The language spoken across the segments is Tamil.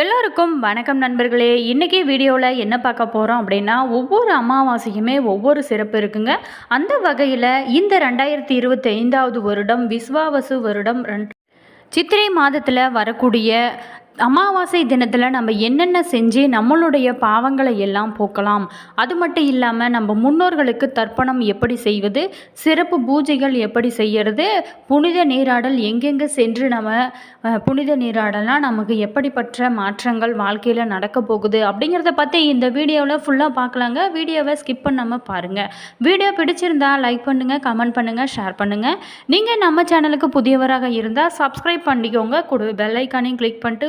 எல்லோருக்கும் வணக்கம் நண்பர்களே. இன்றைக்கி வீடியோவில் என்ன பார்க்க போகிறோம் அப்படின்னா ஒவ்வொரு அமாவாசையுமே ஒவ்வொரு சிறப்பு இருக்குங்க. அந்த வகையில் இந்த ரெண்டாயிரத்தி இருபத்தி ஐந்தாவது வருடம் விஸ்வாவசு வருடம் ரெண்டு சித்திரை மாதத்தில் வரக்கூடிய அமாவாசை தினத்தில் நம்ம என்னென்ன செஞ்சு நம்மளுடைய பாவங்களை எல்லாம் போக்கலாம். அது மட்டும் இல்லாமல் நம்ம முன்னோர்களுக்கு தர்ப்பணம் எப்படி செய்வது சிறப்பு பூஜைகள் எப்படி செய்யறது புனித நீராடல் எங்கெங்கே சென்று நம்ம புனித நீராடலாம் நமக்கு எப்படிப்பட்ட மாற்றங்கள் வாழ்க்கையில் நடக்க போகுது அப்படிங்கிறத பற்றி இந்த வீடியோவில் ஃபுல்லாக பார்க்கலாங்க வீடியோவை ஸ்கிப் பண்ணாமல் பாருங்கள் வீடியோ பிடிச்சிருந்தா லைக் பண்ணுங்கள் கமெண்ட் பண்ணுங்கள் ஷேர் பண்ணுங்கள் நீங்கள் நம்ம சேனலுக்கு புதியவராக இருந்தால் சப்ஸ்கிரைப் பண்ணிக்கோங்க. கூட பெல் ஐக்கானையும் கிளிக் பண்ணிட்டு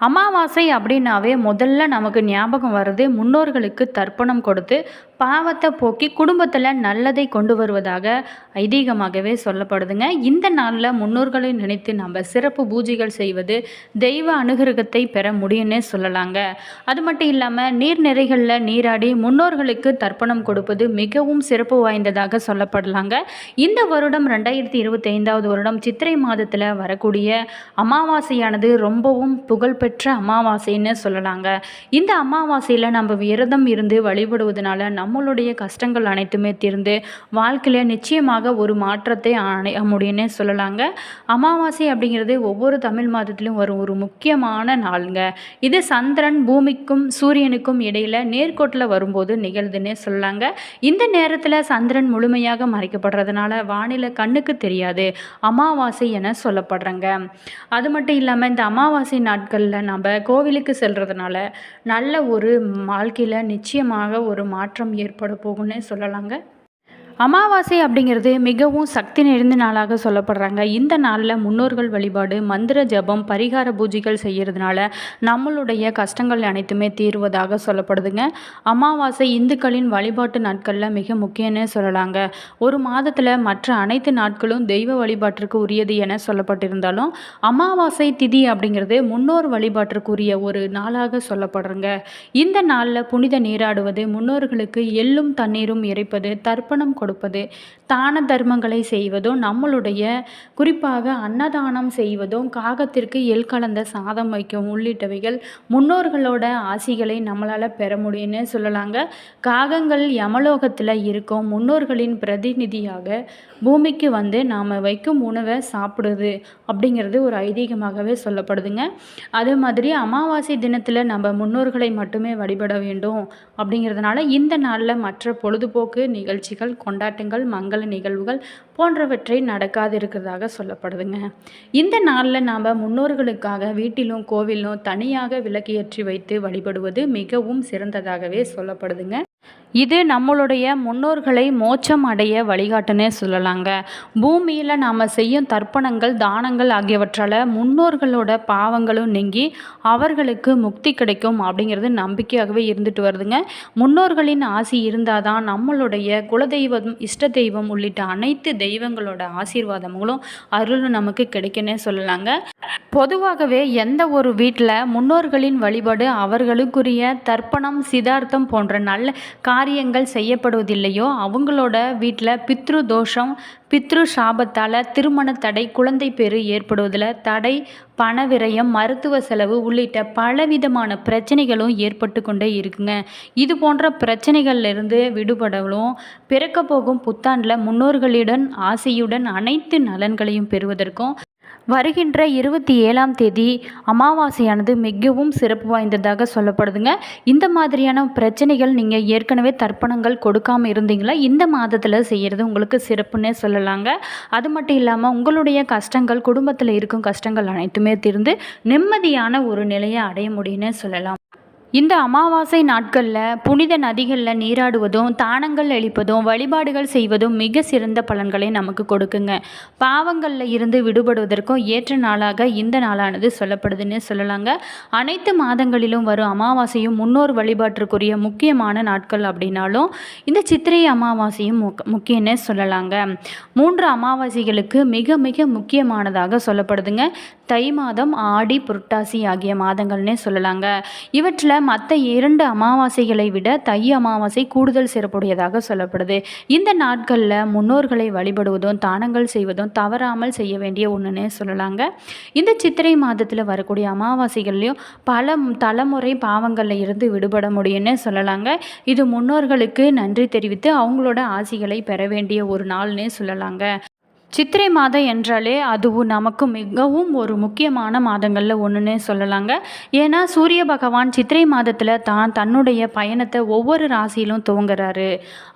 அமாவாசை அப்படின்னாவே முதல்ல நமக்கு ஞாபகம் வர்றது முன்னோர்களுக்கு தர்ப்பணம் கொடுத்து பாவத்தை போக்கி குடும்பத்தில் நல்லதை கொண்டு வருவதாக ஐதீகமாகவே சொல்லப்படுதுங்க. இந்த நாளில் முன்னோர்களை நினைத்து நம்ம சிறப்பு பூஜைகள் செய்வது தெய்வ அனுகிரகத்தை பெற முடியும்னே சொல்லலாங்க. அது மட்டும் இல்லாமல் நீர்நிறைகளில் நீராடி முன்னோர்களுக்கு தர்ப்பணம் கொடுப்பது மிகவும் சிறப்பு வாய்ந்ததாக சொல்லப்படலாங்க. இந்த வருடம் ரெண்டாயிரத்தி இருபத்தி ஐந்தாவது வருடம் சித்திரை மாதத்தில் வரக்கூடிய அமாவாசையானது ரொம்பவும் புகழ்பெற்ற அமாவாசைன்னு சொல்லலாங்க. இந்த அமாவாசையில் நம்ம விரதம் இருந்து வழிபடுவதனால நம்மளுடைய கஷ்டங்கள் அனைத்துமே தீர்ந்து வாழ்க்கையில் நிச்சயமாக ஒரு மாற்றத்தை அடைய முடியும்னே சொல்லலாங்க. அமாவாசை அப்படிங்கிறது ஒவ்வொரு தமிழ் மாதத்திலும் வரும் ஒரு முக்கியமான நாளுங்க. இது சந்திரன் பூமிக்கும் சூரியனுக்கும் இடையில் நேர்கோட்டில் வரும்போது நிகழ்துன்னு சொல்லலாங்க. இந்த நேரத்தில் சந்திரன் முழுமையாக மறைக்கப்படுறதுனால வானிலை கண்ணுக்கு தெரியாது. அமாவாசை என சொல்லப்படுறங்க. அது மட்டும் இல்லாமல் இந்த அமாவாசை நாட்களில் நம்ம கோவிலுக்கு செல்கிறதுனால நல்ல ஒரு வாழ்க்கையில் நிச்சயமாக ஒரு மாற்றம் ஏற்பட போகும்னே சொல்லலாங்க. அமாவாசை அப்படிங்கிறது மிகவும் சக்தி நிறைந்த நாளாக சொல்லப்படுறாங்க. இந்த நாளில் முன்னோர்கள் வழிபாடு மந்திர ஜபம் பரிகார பூஜைகள் செய்கிறதுனால நம்மளுடைய கஷ்டங்கள் அனைத்துமே தீர்வதாக சொல்லப்படுதுங்க. அமாவாசை இந்துக்களின் வழிபாட்டு நாட்களில் மிக முக்கியம்னு சொல்லலாங்க. ஒரு மாதத்தில் மற்ற அனைத்து நாட்களும் தெய்வ வழிபாட்டிற்கு உரியது என சொல்லப்பட்டிருந்தாலும் அமாவாசை திதி அப்படிங்கிறது முன்னோர் வழிபாட்டிற்குரிய ஒரு நாளாக சொல்லப்படுறங்க. இந்த நாளில் புனித நீராடுவது முன்னோர்களுக்கு எள்ளும் தண்ணீரும் இறைப்பது தர்ப்பணம் கொடுப்பது. தான தர்மங்களை செய்வதும் நம்மளுடைய குறிப்பாக அன்னதானம் செய்வதும் காகத்திற்கு எள் கலந்த சாதம் வைக்கும் உள்ளிட்டவைகள் முன்னோர்களோட ஆசிகளை நம்மளால் பெற முடியும்னு சொல்லலாங்க. காகங்கள் யமலோகத்தில் இருக்கும் முன்னோர்களின் பிரதிநிதியாக பூமிக்கு வந்து நாம் வைக்கும் உணவை சாப்பிடுது அப்படிங்கிறது ஒரு ஐதீகமாகவே சொல்லப்படுதுங்க. அதே மாதிரி அமாவாசை தினத்தில் நம்ம முன்னோர்களை மட்டுமே வழிபட வேண்டும் அப்படிங்கிறதுனால இந்த நாளில் மற்ற பொழுதுபோக்கு நிகழ்ச்சிகள் கொண்டாட்டங்கள் மங்கள நிகழ்வுகள் போன்றவற்றை நடக்காது இருக்கிறதாக சொல்லப்படுதுங்க. இந்த நாளில் நாம் முன்னோர்களுக்காக வீட்டிலும் கோவிலும் தனியாக விளக்கியற்றி வைத்து வழிபடுவது மிகவும் சிறந்ததாகவே சொல்லப்படுதுங்க. இது நம்மளுடைய முன்னோர்களை மோட்சம் அடைய வழிகாட்டுனே சொல்லலாங்க. பூமியில் நாம் செய்யும் தர்ப்பணங்கள் தானங்கள் ஆகியவற்றால் முன்னோர்களோட பாவங்களும் நீங்கி அவர்களுக்கு முக்தி கிடைக்கும் அப்படிங்கிறது நம்பிக்கையாகவே இருந்துட்டு வருதுங்க. முன்னோர்களின் ஆசி இருந்தால் தான் நம்மளுடைய குலதெய்வம் இஷ்ட தெய்வம் உள்ளிட்ட அனைத்து தெய்வங்களோட ஆசீர்வாதங்களும் அருளும் நமக்கு கிடைக்குன்னே சொல்லலாங்க. பொதுவாகவே எந்த ஒரு வீட்டில் முன்னோர்களின் வழிபாடு அவர்களுக்குரிய தர்ப்பணம் சிதார்த்தம் போன்ற நல்ல கா காரியங்கள் செய்யப்படுவதில்லையோ? அவங்களோட வீட்டில் பித்ரு தோஷம் பித்ரு சாபத்தால் திருமண தடை குழந்தை பேறு ஏற்படுவதில் தடை பண விரயம் மருத்துவ செலவு உள்ளிட்ட பலவிதமான பிரச்சனைகளும் ஏற்பட்டு கொண்டே இருக்குங்க. இது போன்ற பிரச்சனைகள்ல இருந்து விடுபடவும் பிறக்க போகும் புத்தாண்டில் முன்னோர்களிடம் ஆசையுடன் அனைத்து நலன்களையும் பெறுவதற்கும் வருகின்ற இருபத்தி ஏழாம் தேதி அமாவாசையானது மிகவும் சிறப்பு வாய்ந்ததாக சொல்லப்படுதுங்க. இந்த மாதிரியான பிரச்சனைகள் நீங்கள் ஏற்கனவே தர்ப்பணங்கள் கொடுக்காமல் இருந்தீங்களா? இந்த மாதத்தில் செய்கிறது உங்களுக்கு சிறப்புன்னே சொல்லலாங்க. அது மட்டும் இல்லாமல் உங்களுடைய கஷ்டங்கள் குடும்பத்தில் இருக்கும் கஷ்டங்கள் அனைத்துமே தீர்ந்து நிம்மதியான ஒரு நிலையை அடைய முடியும்னு சொல்லலாம். இந்த அமாவாசை நாட்களில் புனித நதிகளில் நீராடுவதும் தானங்கள் அளிப்பதும் வழிபாடுகள் செய்வதும் மிக சிறந்த பலன்களை நமக்கு கொடுக்குங்க. பாவங்களில் இருந்து விடுபடுவதற்கும் ஏற்ற நாளாக இந்த நாளானது சொல்லப்படுதுன்னு சொல்லலாங்க. அனைத்து மாதங்களிலும் வரும் அமாவாசையும் முன்னோர் வழிபாட்டிற்குரிய முக்கியமான நாட்கள் அப்படின்னாலும் இந்த சித்திரை அமாவாசையும் முக் முக்கியன்னு சொல்லலாங்க. மூன்று அமாவாசைகளுக்கு மிக மிக முக்கியமானதாக சொல்லப்படுதுங்க. தை மாதம் ஆடி புரட்டாசி ஆகிய மாதங்கள்னே சொல்லலாங்க. இவற்றில் மற்ற இரண்டு அமாவாசைகளை விட தை அமாவாசை கூடுதல் சிறப்புடையதாக சொல்லப்படுது. இந்த நாட்களில் முன்னோர்களை வழிபடுவதும் தானங்கள் செய்வதும் தவறாமல் செய்ய வேண்டிய ஒன்றுன்னு சொல்லலாங்க. இந்த சித்திரை மாதத்தில் வரக்கூடிய அமாவாசைகள்லையும் பல தலைமுறை பாவங்களில் இருந்து விடுபட முடியும்னு சொல்லலாங்க. இது முன்னோர்களுக்கு நன்றி தெரிவித்து அவங்களோட ஆசிகளை பெற வேண்டிய ஒரு நாள்னே சொல்லலாங்க. சித்திரை மாதம் என்றாலே அதுவும் நமக்கு மிகவும் ஒரு முக்கியமான மாதங்களில் ஒன்றுன்னே சொல்லலாங்க. ஏன்னா சூரிய பகவான் சித்திரை மாதத்தில் தான் தன்னுடைய பயணத்தை ஒவ்வொரு ராசியிலும் துவங்குறாரு.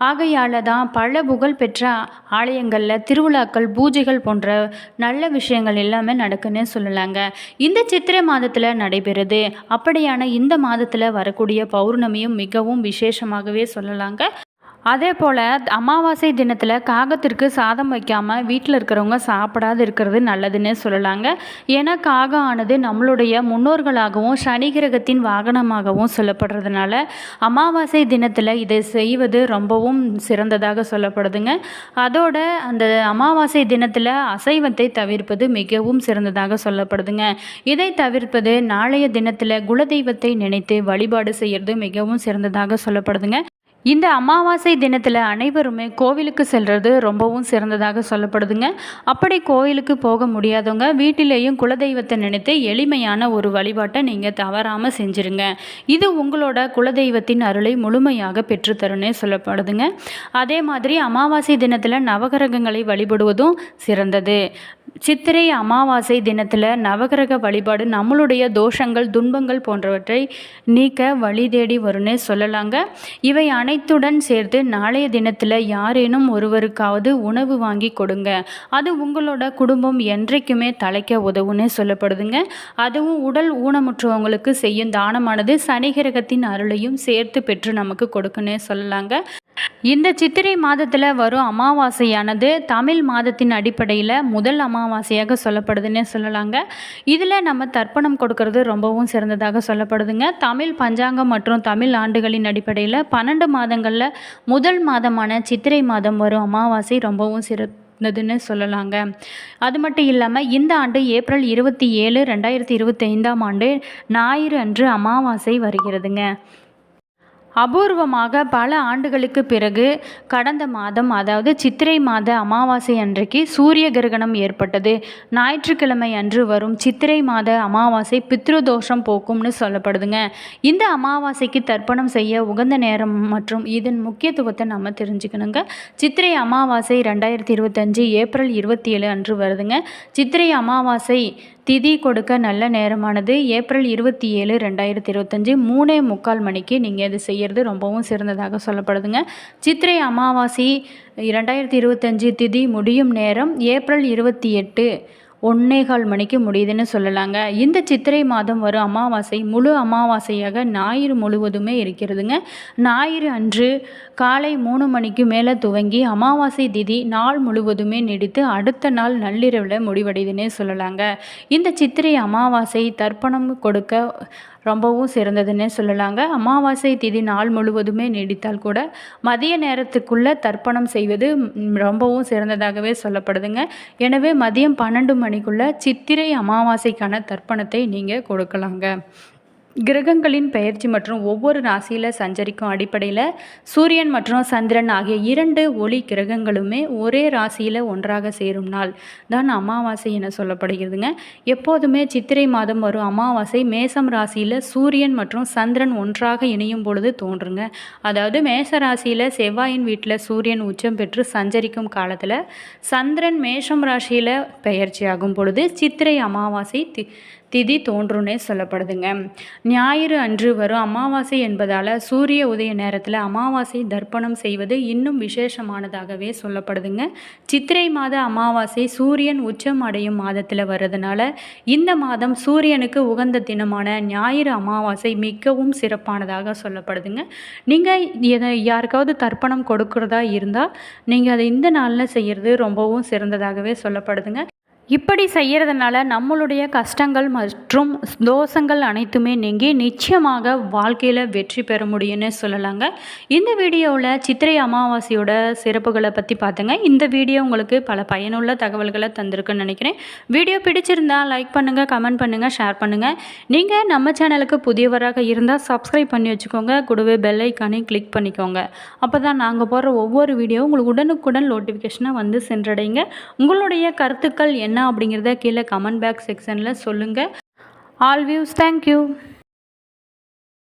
ஆகையால் தான் பல புகழ் பெற்ற ஆலயங்களில் திருவிழாக்கள் பூஜைகள் போன்ற நல்ல விஷயங்கள் எல்லாமே நடக்குன்னே சொல்லலாங்க. இந்த சித்திரை மாதத்தில் நடைபெறுது. அப்படியான இந்த மாதத்தில் வரக்கூடிய பௌர்ணமியும் மிகவும் விசேஷமாகவே சொல்லலாங்க. அதே போல் அமாவாசை தினத்தில் காகத்திற்கு சாதம் வைக்காமல் வீட்டில் இருக்கிறவங்க சாப்பிடாது இருக்கிறது நல்லதுன்னே சொல்லலாங்க. ஏன்னா காகம் ஆனது நம்மளுடைய முன்னோர்களாகவும் சனி கிரகத்தின் வாகனமாகவும் சொல்லப்படுறதுனால அமாவாசை தினத்தில் இதை செய்வது ரொம்பவும் சிறந்ததாக சொல்லப்படுதுங்க. அதோட அந்த அமாவாசை தினத்தில் அசைவத்தை தவிர்ப்பது மிகவும் சிறந்ததாக சொல்லப்படுதுங்க. இதை தவிர்ப்பது நாளைய தினத்தில் குலதெய்வத்தை நினைத்து வழிபாடு செய்கிறது மிகவும் சிறந்ததாக சொல்லப்படுதுங்க. இந்த அமாவாசை தினத்தில் அனைவருமே கோவிலுக்கு செல்வது ரொம்பவும் சிறந்ததாக சொல்லப்படுதுங்க. அப்படி கோவிலுக்கு போக முடியாதவங்க வீட்டிலேயும் குலதெய்வத்தை நினைத்து எளிமையான ஒரு வழிபாட்டை நீங்கள் தவறாமல் செஞ்சுருங்க. இது உங்களோட குலதெய்வத்தின் அருளை முழுமையாக பெற்றுத்தருன்னே சொல்லப்படுதுங்க. அதே மாதிரி அமாவாசை தினத்தில் நவகிரகங்களை வழிபடுவதும் சிறந்தது. சித்திரை அமாவாசை தினத்தில் நவகிரக வழிபாடு நம்மளுடைய தோஷங்கள் துன்பங்கள் போன்றவற்றை நீக்க வழி தேடி வரும்னு சொல்லலாங்க. இவை அனைத்துடன் சேர்த்து நாளைய தினத்தில் யாரேனும் ஒருவருக்காவது உணவு வாங்கி கொடுங்க. அது உங்களோட குடும்பம் என்றைக்குமே தலைக்க உதவுன்னு சொல்லப்படுதுங்க. அதுவும் உடல் ஊனமுற்றவங்களுக்கு செய்யும் தானமானது சனி கிரகத்தின் அருளையும் சேர்த்து பெற்று நமக்கு கொடுக்குன்னே சொல்லலாங்க. இந்த சித்திரை மாதத்தில் வரும் அமாவாசையானது தமிழ் மாதத்தின் அடிப்படையில் முதல் அமாவாசையாக சொல்லப்படுதுன்னே சொல்லலாங்க. இதில் நம்ம தர்ப்பணம் கொடுக்கறது ரொம்பவும் சிறந்ததாக சொல்லப்படுதுங்க. தமிழ் பஞ்சாங்கம் மற்றும் தமிழ் ஆண்டுகளின் அடிப்படையில் பன்னெண்டு மாதங்களில் முதல் மாதமான சித்திரை மாதம் வரும் அமாவாசை ரொம்பவும் சிறந்ததுன்னு சொல்லலாங்க. அது மட்டும் இல்லாமல் இந்த ஆண்டு ஏப்ரல் இருபத்தி ஏழு ரெண்டாயிரத்தி இருபத்தி ஐந்தாம் ஆண்டு ஞாயிறு அன்று அமாவாசை வருகிறதுங்க. அபூர்வமாக பல ஆண்டுகளுக்கு பிறகு கடந்த மாதம் அதாவது சித்திரை மாத அமாவாசை அன்றைக்கு சூரிய கிரகணம் ஏற்பட்டது. ஞாயிற்றுக்கிழமை அன்று வரும் சித்திரை மாத அமாவாசை பித்ருதோஷம் போக்கும்னு சொல்லப்படுதுங்க. இந்த அமாவாசைக்கு தர்ப்பணம் செய்ய உகந்த நேரம் மற்றும் இதன் முக்கியத்துவத்தை நம்ம தெரிஞ்சுக்கணுங்க. சித்திரை அமாவாசை ரெண்டாயிரத்தி இருபத்தஞ்சு ஏப்ரல் இருபத்தி ஏழு அன்று வருதுங்க. சித்திரை அமாவாசை திதி கொடுக்க நல்ல நேரமானது ஏப்ரல் இருபத்தி ஏழு ரெண்டாயிரத்தி இருபத்தஞ்சி மூணே முக்கால் மணிக்கு நீங்கள் இது செய்கிறது ரொம்பவும் சிறந்ததாக சொல்லப்படுதுங்க. சித்திரை அமாவாசை இரண்டாயிரத்தி இருபத்தஞ்சி திதி முடியும் நேரம் ஏப்ரல் இருபத்தி எட்டு ஒன்னேகால் மணிக்கு முடியுதுன்னு சொல்லலாங்க. இந்த சித்திரை மாதம் வரும் அமாவாசை முழு அமாவாசையாக ஞாயிறு முழுவதுமே இருக்கிறதுங்க. ஞாயிறு அன்று காலை மூணு மணிக்கு மேலே துவங்கி அமாவாசை திதி நாள் முழுவதுமே நீடித்து அடுத்த நாள் நள்ளிரவில் முடிவடையுதுன்னே சொல்லலாங்க. இந்த சித்திரை அமாவாசை தர்ப்பணம் கொடுக்க ரொம்பவும் சிறந்ததுன்னே சொல்லலாங்க. அமாவாசை திதி நாள் முழுவதுமே நீடித்தால் கூட மதிய நேரத்துக்குள்ளே தர்ப்பணம் செய்வது ரொம்பவும் சிறந்ததாகவே சொல்லப்படுதுங்க. எனவே மதியம் பன்னெண்டு மணி மணிக்குள்ளே சித்திரை அமாவாசைக்கான தர்ப்பணத்தை நீங்கள் கொடுக்கலாங்க. கிரகங்களின் பெயர்ச்சி மற்றும் ஒவ்வொரு ராசியில் சஞ்சரிக்கும் அடிப்படையில் சூரியன் மற்றும் சந்திரன் ஆகிய இரண்டு ஒளி கிரகங்களுமே ஒரே ராசியில் ஒன்றாக சேரும் நாள். தான் அமாவாசை என சொல்லப்படுகிறதுங்க. எப்போதுமே சித்திரை மாதம் வரும் அமாவாசை மேசம் ராசியில் சூரியன் மற்றும் சந்திரன் ஒன்றாக இணையும் பொழுது தோன்றுங்க. அதாவது மேச ராசியில் செவ்வாயின் வீட்டில் சூரியன் உச்சம் பெற்று சஞ்சரிக்கும் காலத்தில் சந்திரன் மேஷம் ராசியில் பெயர்ச்சி ஆகும் பொழுது சித்திரை அமாவாசை தி திதி தோன்றும்னே சொல்லப்படுதுங்க. ஞாயிறு அன்று வரும் அமாவாசை என்பதால் சூரிய உதய நேரத்தில் அமாவாசை தர்ப்பணம் செய்வது இன்னும் விசேஷமானதாகவே சொல்லப்படுதுங்க. சித்திரை மாத அமாவாசை சூரியன் உச்சம் அடையும் மாதத்தில் வர்றதுனால இந்த மாதம் சூரியனுக்கு உகந்த தினமான ஞாயிறு அமாவாசை மிகவும் சிறப்பானதாக சொல்லப்படுதுங்க. நீங்கள் எதை யாருக்காவது தர்ப்பணம் கொடுக்குறதா இருந்தால் நீங்கள் அதை இந்த நாளில் செய்கிறது ரொம்பவும் சிறந்ததாகவே சொல்லப்படுதுங்க. இப்படி செய்கிறதுனால நம்மளுடைய கஷ்டங்கள் மற்றும் தோஷங்கள் அனைத்துமே நீங்கி நிச்சயமாக வாழ்க்கையில் வெற்றி பெற முடியும்னு சொல்லலாங்க. இந்த வீடியோவில் சித்திரை அமாவாசையோட சிறப்புகளை பற்றி பார்த்துங்க. இந்த வீடியோ உங்களுக்கு பல பயனுள்ள தகவல்களை தந்திருக்குன்னு நினைக்கிறேன். வீடியோ பிடிச்சிருந்தால் லைக் பண்ணுங்கள் கமெண்ட் பண்ணுங்கள் ஷேர் பண்ணுங்கள் நீங்கள் நம்ம சேனலுக்கு புதியவராக இருந்தால் சப்ஸ்கிரைப் பண்ணி வச்சுக்கோங்க. கூடவே பெல் ஐக்கானையும் கிளிக் பண்ணிக்கோங்க. அப்போ தான் நாங்கள் போடுற ஒவ்வொரு வீடியோவும் உங்களுக்கு உடனுக்குடன் நோட்டிஃபிகேஷனாக வந்து சென்றடைங்க உங்களுடைய கருத்துக்கள் என்ன என்ன அப்படிங்கிறத கீழே கமெண்ட் பேக் செக்ஷனில் சொல்லுங்கள் ஆல் வியூஸ் தேங்க்யூ